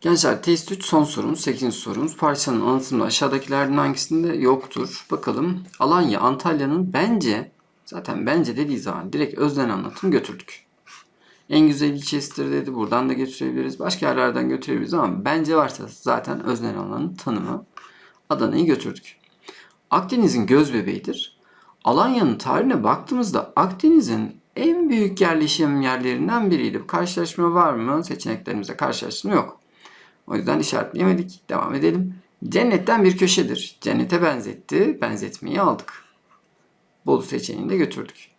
Gençler test 3 son sorumuz 8. sorumuz. Parçanın anlatımında aşağıdakilerden hangisinde yoktur? Bakalım. Alanya Antalya'nın bence zaten bence dediği zaman direkt özden anlatım götürdük. En güzel ilçesidir dedi. Buradan da götürebiliriz. Başka yerlerden götürebiliriz ama bence varsa zaten özden alanın tanımı Adana'yı götürdük. Akdeniz'in göz bebeğidir. Alanya'nın tarihine baktığımızda Akdeniz'in en büyük yerleşim yerlerinden biriydi. Karşılaşma var mı? Seçeneklerimizde karşılaşma yok. O yüzden işaretleyemedik. Devam edelim. Cennetten bir köşedir. Cennete benzetti. Benzetmeyi aldık. Bolu seçeneğini de götürdük.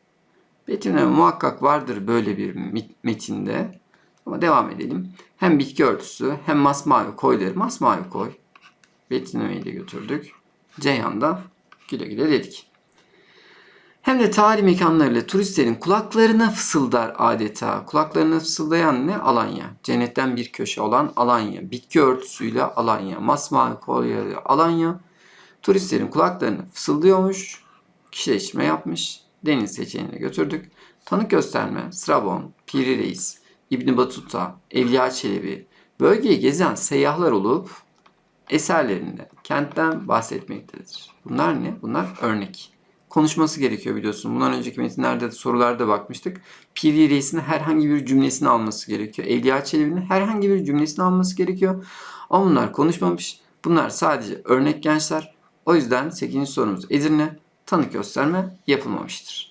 Betimleme muhakkak vardır böyle bir metinde. Ama devam edelim. Hem bitki örtüsü hem masmavi koyları masmavi koy. Betimlemeyi de götürdük. Ceyhan'da güle güle dedik. Hem de tarihi mekanlarıyla turistlerin kulaklarına fısıldar adeta. Kulaklarına fısıldayan ne? Alanya. Cennetten bir köşe olan Alanya. Bitki örtüsüyle Alanya. Masmavi kolyeyle Alanya. Turistlerin kulaklarına fısıldıyormuş. Kişileştirme yapmış. Deniz seçeneğine götürdük. Tanık gösterme, Strabon, Piri Reis, İbni Batuta, Evliya Çelebi, bölgeyi gezen seyyahlar olup eserlerinde kentten bahsetmektedir. Bunlar ne? Bunlar örnek. Konuşması gerekiyor biliyorsun. Bundan önceki metinlerde de sorularda bakmıştık. Piri Reis'in herhangi bir cümlesini alması gerekiyor. Evliya Çelebi'nin herhangi bir cümlesini alması gerekiyor. Ama bunlar konuşmamış. Bunlar sadece örnek gençler. O yüzden 8. sorumuz Edirne tanık gösterme yapılmamıştır.